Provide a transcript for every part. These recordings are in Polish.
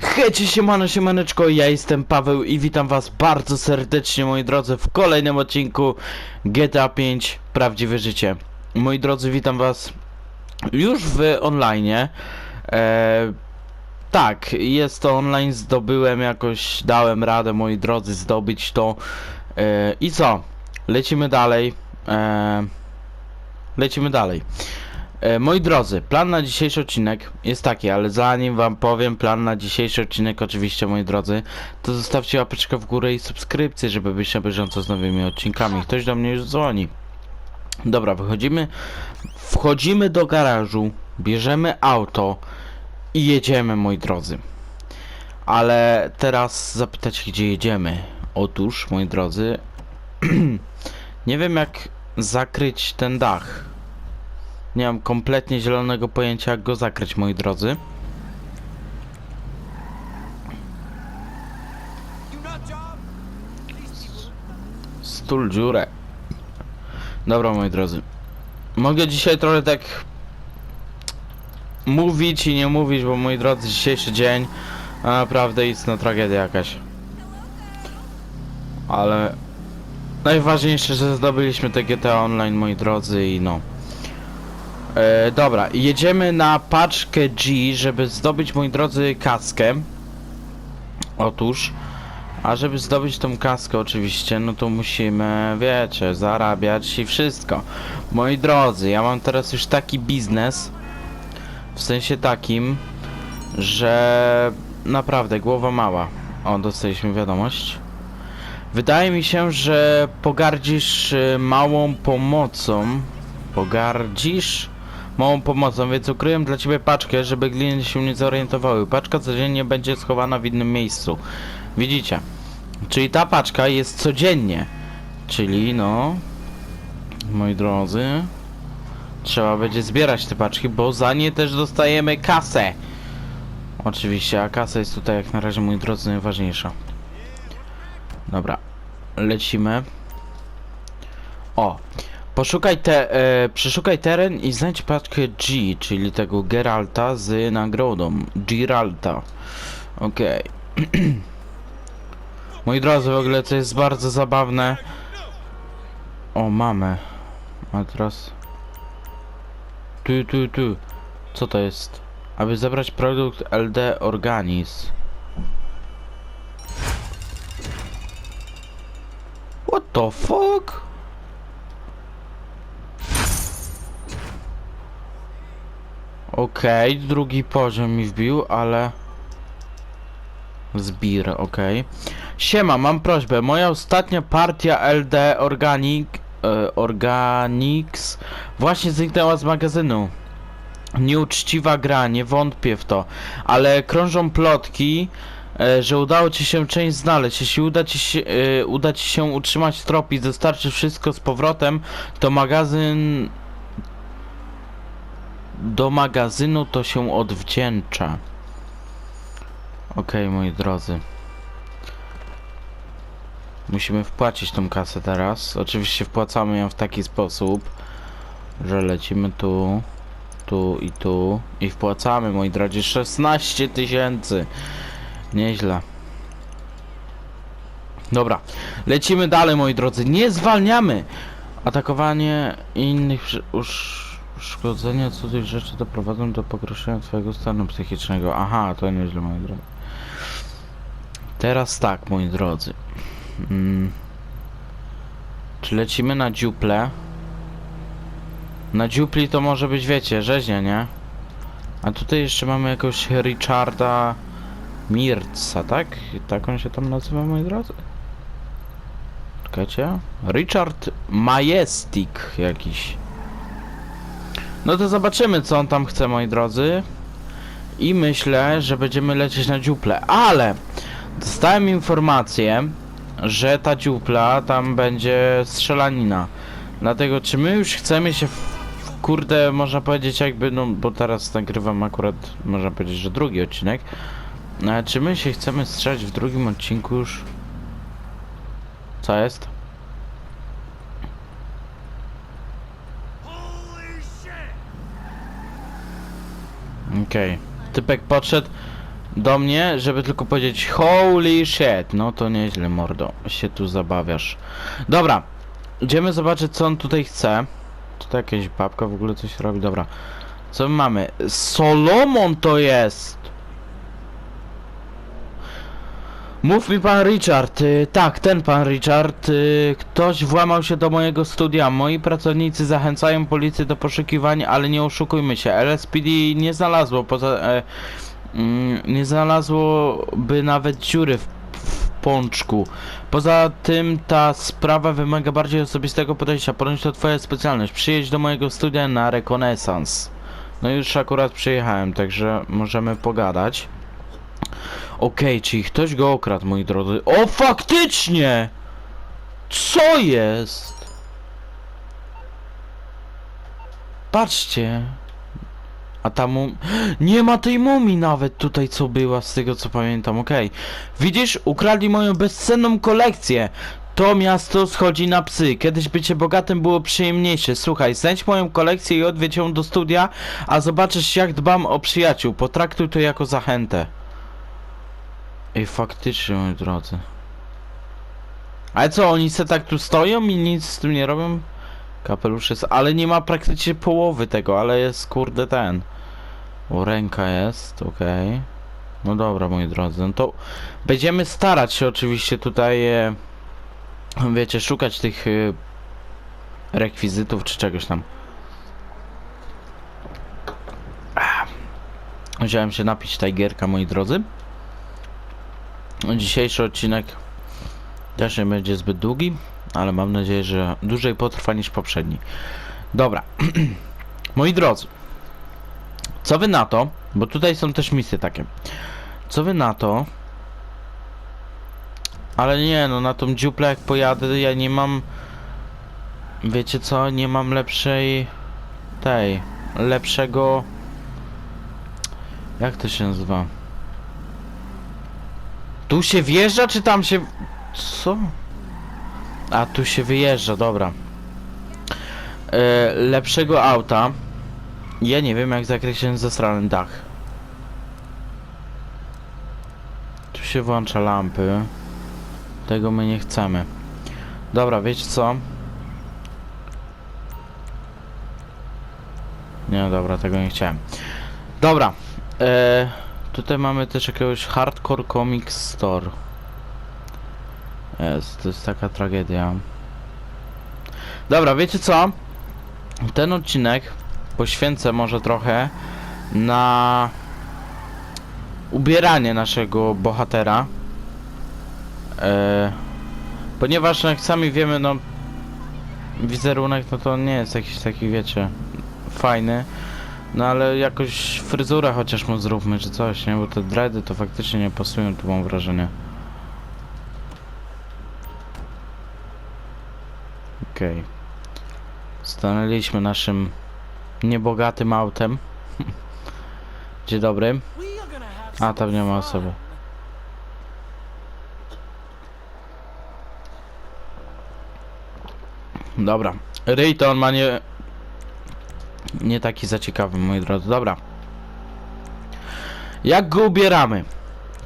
Hejcie siemano siemaneczko, ja jestem Paweł i witam was bardzo serdecznie moi drodzy w kolejnym odcinku GTA 5 Prawdziwe Życie. Moi drodzy, witam was już w online. E, tak, jest to online, zdobyłem jakoś, dałem radę moi drodzy zdobyć to. E, I co? Lecimy dalej. E, lecimy dalej. E, moi drodzy, plan na dzisiejszy odcinek jest taki, ale zanim wam powiem plan na dzisiejszy odcinek, oczywiście moi drodzy, to zostawcie łapeczkę w górę i subskrypcję, żeby być na bieżąco z nowymi odcinkami. Ktoś do mnie już dzwoni. Dobra, wychodzimy, wchodzimy do garażu, bierzemy auto i jedziemy, moi drodzy. Ale teraz zapytać, gdzie jedziemy. Otóż, moi drodzy, nie wiem jak zakryć ten dach. Nie mam kompletnie zielonego pojęcia, jak go zakryć, moi drodzy. Stul dziurę. Dobra, moi drodzy. Mogę dzisiaj trochę tak mówić i nie mówić, bo moi drodzy, dzisiejszy dzień a naprawdę istna tragedia jakaś. Ale najważniejsze, że zdobyliśmy te GTA Online, moi drodzy, i no. E, dobra, jedziemy na paczkę G, żeby zdobyć, moi drodzy, kaskę. Otóż, a żeby zdobyć tą kaskę oczywiście, no to musimy, wiecie, zarabiać i wszystko. Moi drodzy, ja mam teraz już taki biznes, w sensie takim, że naprawdę głowa mała. O, dostaliśmy wiadomość. Wydaje mi się, że pogardzisz y, małą pomocą. Pogardzisz małą pomocą, więc ukryłem dla ciebie paczkę, żeby klienci się nie zorientowały. Paczka codziennie będzie schowana w innym miejscu. Widzicie? Czyli ta paczka jest codziennie. Czyli no, moi drodzy, trzeba będzie zbierać te paczki, bo za nie też dostajemy kasę. Oczywiście, a kasa jest tutaj jak na razie, moi drodzy, najważniejsza. Dobra, lecimy. O, poszukaj te, e, przeszukaj teren i znajdź paczkę G, czyli tego Geralta z nagrodą. Giralta. Okej. Moi drodzy, w ogóle to jest bardzo zabawne. O, mamy. A teraz... Tu, tu, tu. Co to jest? Aby zebrać produkt LD Organis. What the fuck? Okej, drugi poziom mi wbił, ale... Zbir, okej. Siema, mam prośbę. Moja ostatnia partia LD Organic... E, Organics właśnie zniknęła z magazynu. Nieuczciwa gra, nie wątpię w to. Ale krążą plotki, e, że udało ci się część znaleźć. Jeśli uda ci się, e, uda ci się utrzymać trop i dostarczyć wszystko z powrotem, to magazyn... Do magazynu to się odwdzięcza. Okej, moi drodzy. Musimy wpłacić tą kasę teraz. Oczywiście wpłacamy ją w taki sposób, że lecimy tu, tu i tu i wpłacamy, moi drodzy, 16 tysięcy. Nieźle. Dobra, lecimy dalej, moi drodzy. Nie zwalniamy! Atakowanie innych usz... uszkodzenia cudzych rzeczy doprowadzą do pogorszenia twojego stanu psychicznego. Aha, to nieźle, moi drodzy. Teraz tak, moi drodzy. Mm. Czy lecimy na dziuple? Na dziupli to może być, wiecie, rzeźnia, nie? A tutaj jeszcze mamy jakiegoś Richarda Mirca, tak? Tak on się tam nazywa, moi drodzy? Czekajcie. Richard Majestic jakiś. No to zobaczymy, co on tam chce, moi drodzy. I myślę, że będziemy lecieć na dziuple, ale dostałem informację, że ta dziupla tam będzie strzelanina. Dlatego czy my już chcemy się kurde można powiedzieć jakby no bo teraz nagrywam akurat można powiedzieć, że drugi odcinek. Ale czy my się chcemy strzelać w drugim odcinku już? Co jest? Okej. Typek podszedł. do mnie, żeby tylko powiedzieć holy shit. No to nieźle, mordo. Się tu zabawiasz. Dobra. Idziemy zobaczyć, co on tutaj chce. Tutaj jakaś babka w ogóle coś robi. Dobra. Co my mamy? Solomon to jest! Mów mi pan Richard, y, tak, ten pan Richard, y, ktoś włamał się do mojego studia. Moi pracownicy zachęcają policję do poszukiwań, ale nie oszukujmy się. LSPD nie znalazło poza. E, mm, nie znalazłoby nawet dziury w, w pączku. Poza tym ta sprawa wymaga bardziej osobistego podejścia. Ponoć to twoja specjalność. Przyjedź do mojego studia na rekonesans. No już akurat przyjechałem, także możemy pogadać. Okej, czyli ktoś go okradł, moi drodzy. O, faktycznie! Co jest? Patrzcie. A ta mum... Nie ma tej mumii nawet tutaj, co była, z tego co pamiętam, okej. Widzisz, ukradli moją bezcenną kolekcję. To miasto schodzi na psy. Kiedyś bycie bogatym było przyjemniejsze. Słuchaj, znajdź moją kolekcję i odwiedź ją do studia, a zobaczysz jak dbam o przyjaciół. Potraktuj to jako zachętę. Ej, faktycznie, moi drodzy. Ale co, oni se tak tu stoją i nic z tym nie robią? Kapelusz jest, ale nie ma praktycznie połowy tego, ale jest kurde ten. O, ręka jest, okej. No dobra, moi drodzy, no to będziemy starać się oczywiście tutaj, e, wiecie, szukać tych e, rekwizytów czy czegoś tam. Wziąłem się napić Tigerka, moi drodzy. Dzisiejszy odcinek też nie będzie zbyt długi, ale mam nadzieję, że dłużej potrwa niż poprzedni. Dobra. Moi drodzy, co wy na to? Bo tutaj są też misje takie. Co wy na to? Ale nie, no na tą dziuplę jak pojadę, ja nie mam... Wiecie co? Nie mam lepszej... Tej... Lepszego... Jak to się nazywa? Tu się wjeżdża, czy tam się... Co? A, tu się wyjeżdża, dobra. E, lepszego auta. Ja nie wiem, jak zakreślić zasrany dach. Tu się włącza lampy. Tego my nie chcemy. Dobra, wiecie co? Nie, dobra, tego nie chciałem. Dobra. E, tutaj mamy też jakiegoś Hardcore Comics Store. Jest, to jest taka tragedia. Dobra, wiecie co? Ten odcinek poświęcę może trochę na ubieranie naszego bohatera. E, ponieważ jak sami wiemy, no wizerunek no to nie jest jakiś taki, wiecie, fajny. No ale jakoś fryzurę chociaż mu zróbmy czy coś, nie? Bo te dready to faktycznie nie pasują, tu mam wrażenie. Okej. Stanęliśmy naszym niebogatym autem. Dzień dobry. A, tam nie ma osoby. Dobra. Ryj to on ma nie... Nie taki za ciekawy, moi drodzy. Dobra. Jak go ubieramy?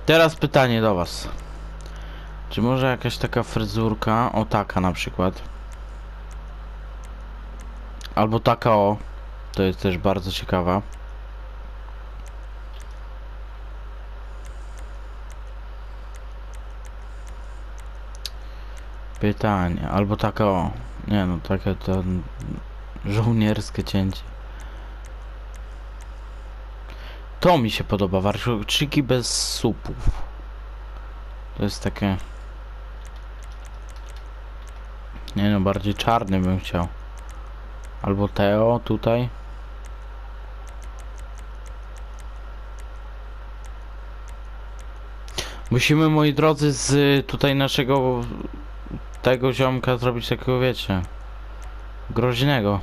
Teraz pytanie do was. Czy może jakaś taka fryzurka? O taka na przykład. Albo taka o. To jest też bardzo ciekawa. Pytanie. Albo taka o. Nie no, takie to żołnierskie cięcie. To mi się podoba, warszawczyki bez supów. To jest takie... Nie no, bardziej czarny bym chciał. Albo Teo tutaj. Musimy, moi drodzy, z tutaj naszego tego ziomka zrobić takiego, wiecie, groźnego.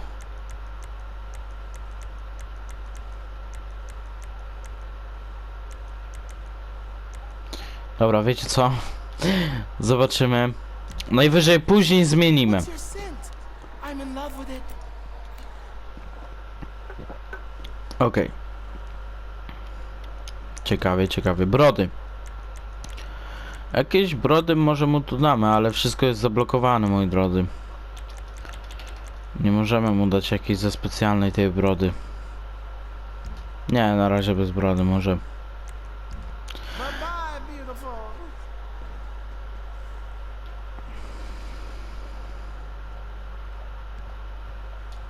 Dobra, wiecie co? Zobaczymy. Najwyżej później zmienimy. Okej. Ciekawie, ciekawie. Brody. Jakieś brody może mu tu damy, ale wszystko jest zablokowane, moi drodzy. Nie możemy mu dać jakiejś ze specjalnej tej brody. Nie, na razie bez brody, może.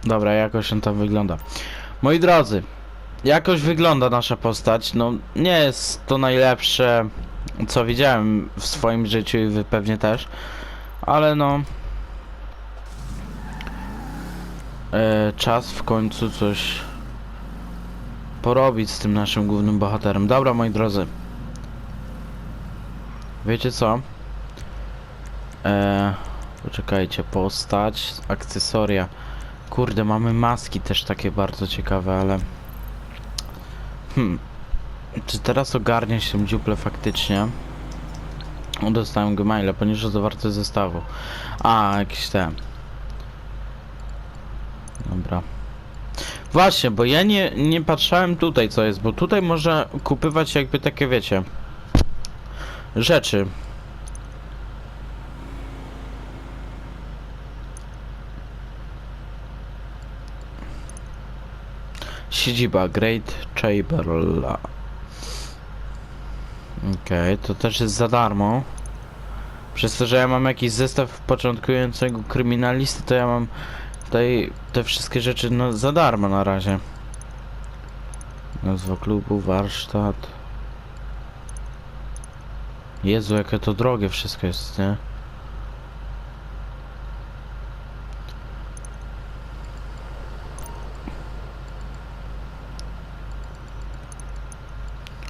Dobra, jakoś on tam wygląda. Moi drodzy, jakoś wygląda nasza postać. No, nie jest to najlepsze, co widziałem w swoim życiu i wy pewnie też. Ale no. E, czas w końcu coś porobić z tym naszym głównym bohaterem. Dobra, moi drodzy. Wiecie co? E, poczekajcie, postać, akcesoria. Kurde, mamy maski też takie bardzo ciekawe, ale... Hmm. Czy teraz ogarnia się dziuple faktycznie? Dostałem go maila, poniżej zawarte zestawu. A, jakieś te... Dobra. Właśnie, bo ja nie, nie patrzałem tutaj co jest, bo tutaj można kupywać jakby takie, wiecie... Rzeczy. Siedziba Great Chamberla. Okej, to też jest za darmo. Przez to, że ja mam jakiś zestaw początkującego kryminalisty, to ja mam tutaj te wszystkie rzeczy no, za darmo na razie. Nazwa klubu, warsztat. Jezu, jakie to drogie wszystko jest, nie?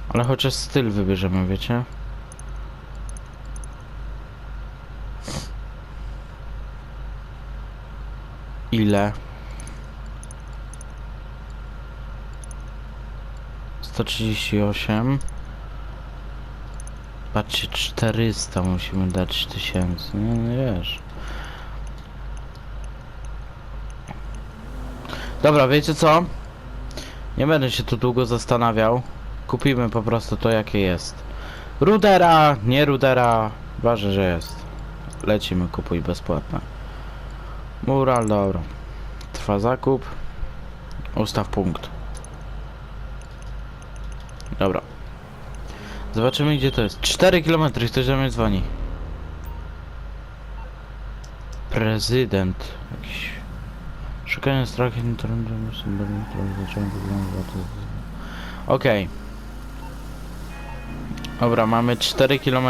Ale chociaż styl wybierzemy, wiecie? Ile? 138 Patrzcie, 400 musimy dać tysięcy, no, no wiesz Dobra, wiecie co? Nie będę się tu długo zastanawiał Kupimy po prostu to jakie jest. Rudera, nie Rudera, ważne, że jest. Lecimy, kupuj bezpłatne. Mural, dobra. Trwa zakup. Ustaw punkt. Dobra. Zobaczymy gdzie to jest. 4 km, ktoś do mnie dzwoni. Prezydent. Jakiś... Szukanie strachy internetowe. Okej. Dobra, mamy 4 km.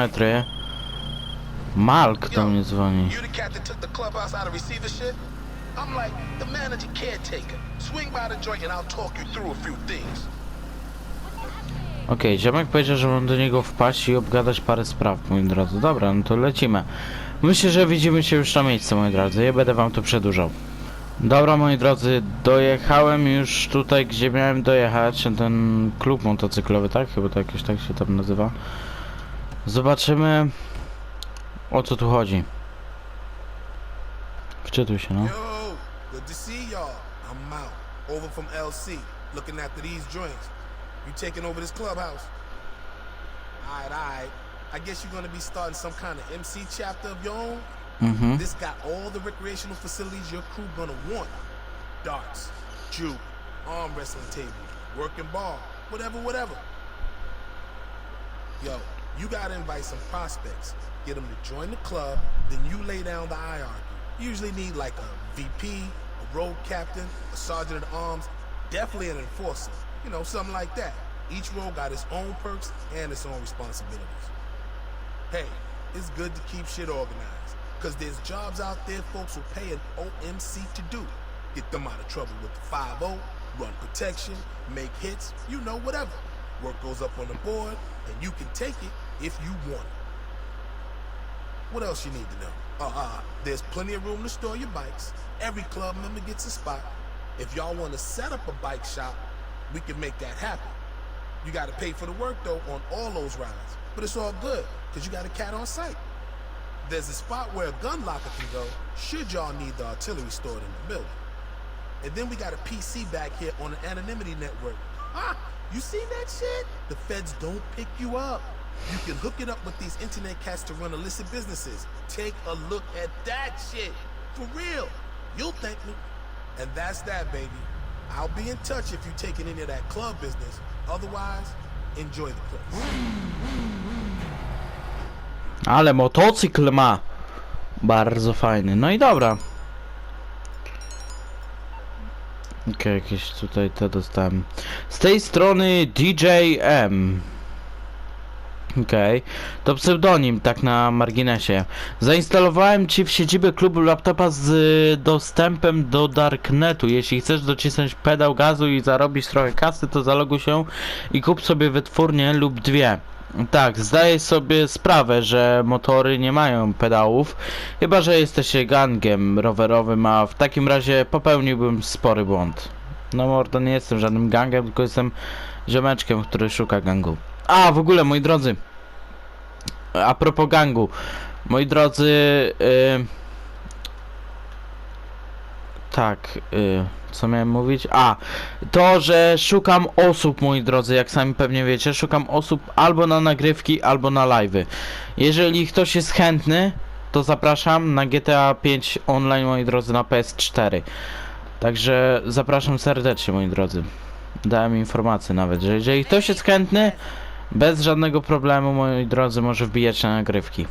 Malk do mnie dzwoni. You the cat that took the clubhouse out of receivership? I'm like the manager caretaker. Swing by the joint and I'll talk you through a few things. Okej, ziomek powiedział, że mam do niego wpaść i obgadać parę spraw, moi drodzy. Dobra, no to lecimy. Myślę, że widzimy się już na miejscu, moi drodzy. Ja będę wam tu przedłużał. Dobra, moi drodzy, dojechałem już tutaj, gdzie miałem dojechać. Ten klub motocyklowy, tak? Chyba to jakoś tak się tam nazywa. Zobaczymy, o co tu chodzi. Wczytuj się, no. Yo, good to see y'all. I'm out. Over from LC, looking after these joints. You taking over this clubhouse? Alright, alright. I guess you're gonna be starting some kind of MC chapter of your own? Mm-hmm. This got all the recreational facilities your crew gonna want. Darts, juke, arm wrestling table, working ball, whatever, whatever. Yo, you gotta invite some prospects, get them to join the club, then you lay down the hierarchy. You usually need like a VP, a road captain, a sergeant at arms, definitely an enforcer. You know, something like that. Each role got its own perks and its own responsibilities. Hey, it's good to keep shit organized. Cause there's jobs out there folks will pay an OMC to do. Get them out of trouble with the 5-0, run protection, make hits, you know, whatever. Work goes up on the board, and you can take it if you want it. What else you need to know? Uh, uh, there's plenty of room to store your bikes. Every club member gets a spot. If y'all want to set up a bike shop, we can make that happen. You got to pay for the work though on all those rides, but it's all good because you got a cat on site. There's a spot where a gun locker can go should y'all need the artillery stored in the building. And then we got a PC back here on the anonymity network you seen that shit? The feds don't pick you up. You can hook it up with these internet cats to run illicit businesses. Take a look at that shit. For real. You'll thank me. And that's that, baby. I'll be in touch if you're taking any of that club business. Otherwise, enjoy the place. Ale motocykl ma. Bardzo fajny. No i dobra. Okej, jakieś tutaj te dostałem. Z tej strony DJM. Okej, to pseudonim, tak na marginesie. Zainstalowałem ci w siedzibie klubu laptopa z dostępem do Darknetu. Jeśli chcesz docisnąć pedał gazu i zarobić trochę kasy, to zaloguj się i kup sobie wytwórnię lub dwie. Tak, zdaję sobie sprawę, że motory nie mają pedałów, chyba że jesteście gangiem rowerowym, a w takim razie popełniłbym spory błąd. No mordo, nie jestem żadnym gangiem, tylko jestem ziomeczkiem, który szuka gangu. A, w ogóle, moi drodzy, a propos gangu, moi drodzy, yy, tak, yy, co miałem mówić? A, to, że szukam osób, moi drodzy, jak sami pewnie wiecie, szukam osób albo na nagrywki, albo na live'y. Jeżeli ktoś jest chętny, to zapraszam na GTA 5 online, moi drodzy, na PS4. Także zapraszam serdecznie, moi drodzy. Dałem informację nawet, że jeżeli ktoś jest chętny, bez żadnego problemu, moi drodzy, może wbijać na nagrywki.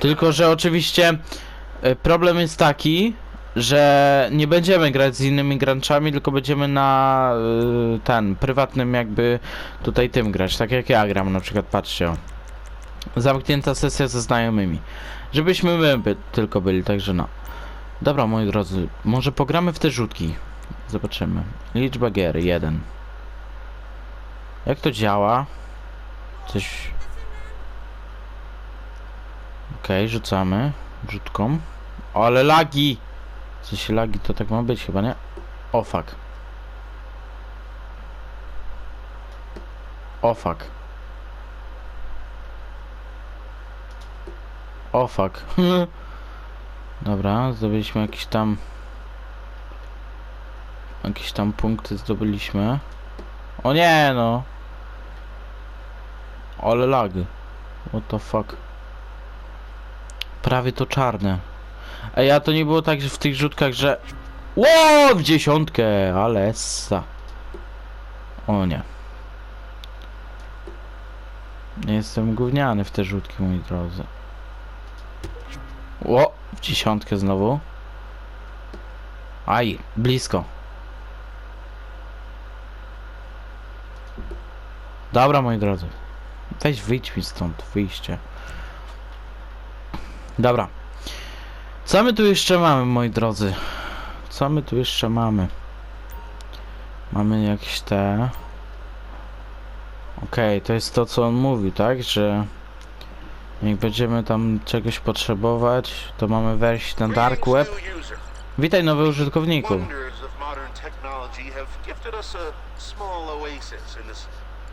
Tylko, że oczywiście e, problem jest taki, że nie będziemy grać z innymi graczami, tylko będziemy na y, ten prywatnym jakby tutaj tym grać, tak jak ja gram na przykład, patrzcie o. Zamknięta sesja ze znajomymi. Żebyśmy my by, tylko byli, także no. Dobra moi drodzy, może pogramy w te rzutki. Zobaczymy. Liczba gier, jeden. Jak to działa? Coś... Okej, rzucamy. Rzutką. Ale lagi! Coś lagi to tak ma być chyba, nie? O fuck. O fuck. O fuck. Dobra, zdobyliśmy jakieś tam... Jakieś tam punkty zdobyliśmy. O nie no! Ale lag. What the fuck. Prawie to czarne. Ej, a to nie było tak, że w tych rzutkach, że... Ło, w dziesiątkę, ale essa. O nie. Nie jestem gówniany w te rzutki, moi drodzy. Ło, w dziesiątkę znowu. Aj, blisko. Dobra, moi drodzy. Weź wyjdź mi stąd, wyjście. Dobra. Co my tu jeszcze mamy, moi drodzy? Co my tu jeszcze mamy? Mamy jakieś te... Okej, to jest to, co on mówił, tak? Że... Jak będziemy tam czegoś potrzebować, to mamy wejść na Dark Web. Witaj, nowy użytkowniku.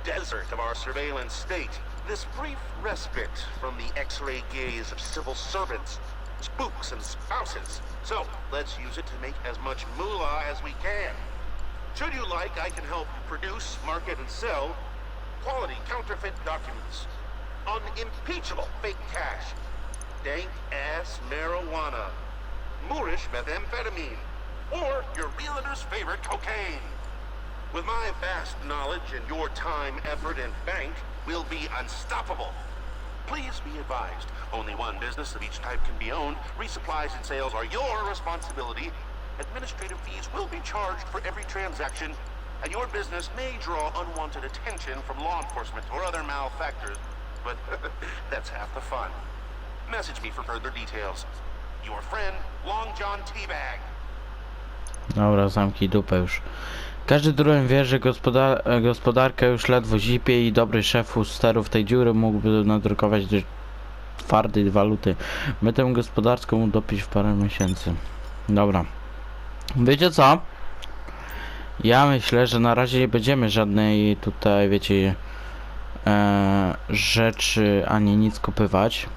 Desert of our surveillance state. This brief respite from the X-ray gaze of civil servants, spooks, and spouses. So let's use it to make as much moolah as we can. Should you like, I can help produce, market, and sell quality counterfeit documents, unimpeachable fake cash, dank ass marijuana, Moorish methamphetamine, or your realtor's favorite cocaine. With my vast knowledge and your time, effort, and bank, we'll be unstoppable. Please be advised, only one business of each type can be owned. Resupplies and sales are your responsibility. Administrative fees will be charged for every transaction, and your business may draw unwanted attention from law enforcement or other malefactors, but that's half the fun. Message me for further details. Your friend, Long John Teabag. Dobra, zamknij dupę już. Każdy drugi wie, że gospoda gospodarka już ledwo zipie i dobry szef u sterów tej dziury mógłby nadrukować do twardej waluty. My tę gospodarską utopić w parę miesięcy. Dobra. Wiecie co? Ja myślę, że na razie nie będziemy żadnej tutaj, wiecie, e, rzeczy ani nic kupywać.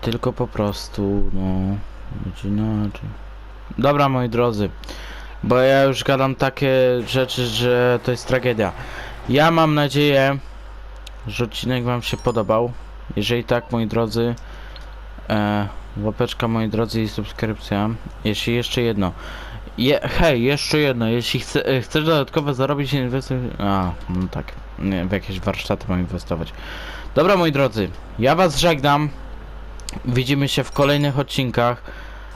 Tylko po prostu, no, będzie inaczej. Dobra, moi drodzy. Bo ja już gadam takie rzeczy, że to jest tragedia. Ja mam nadzieję, że odcinek wam się podobał. Jeżeli tak, moi drodzy, e, łapeczka, moi drodzy, i subskrypcja. Jeśli jeszcze jedno. Je, hej, jeszcze jedno. Jeśli chce, e, chcesz dodatkowo zarobić, inwestuj. A, no tak. Nie, w jakieś warsztaty mam inwestować. Dobra, moi drodzy, ja was żegnam. Widzimy się w kolejnych odcinkach.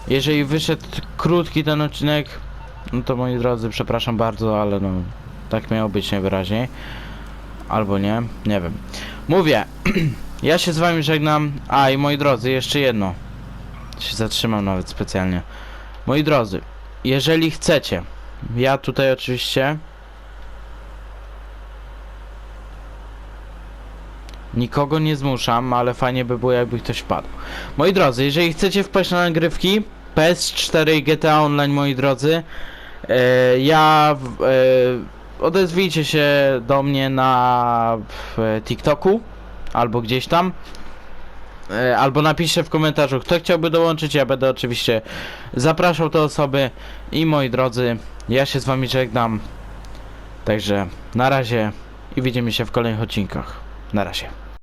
Jeżeli wyszedł krótki ten odcinek, no to moi drodzy, przepraszam bardzo, ale no tak miało być najwyraźniej. Albo nie, nie wiem. Mówię, ja się z wami żegnam. A i moi drodzy, jeszcze jedno. Się zatrzymam nawet specjalnie. Moi drodzy, jeżeli chcecie, ja tutaj oczywiście Nikogo nie zmuszam, ale fajnie by było jakby ktoś wpadł. Moi drodzy, jeżeli chcecie wpaść na nagrywki PS4 i GTA Online, moi drodzy, e, ja e, odezwijcie się do mnie na w, TikToku albo gdzieś tam. E, albo napiszcie w komentarzu, kto chciałby dołączyć. Ja będę oczywiście zapraszał te osoby. I moi drodzy, ja się z wami żegnam. Także na razie i widzimy się w kolejnych odcinkach. Na razie.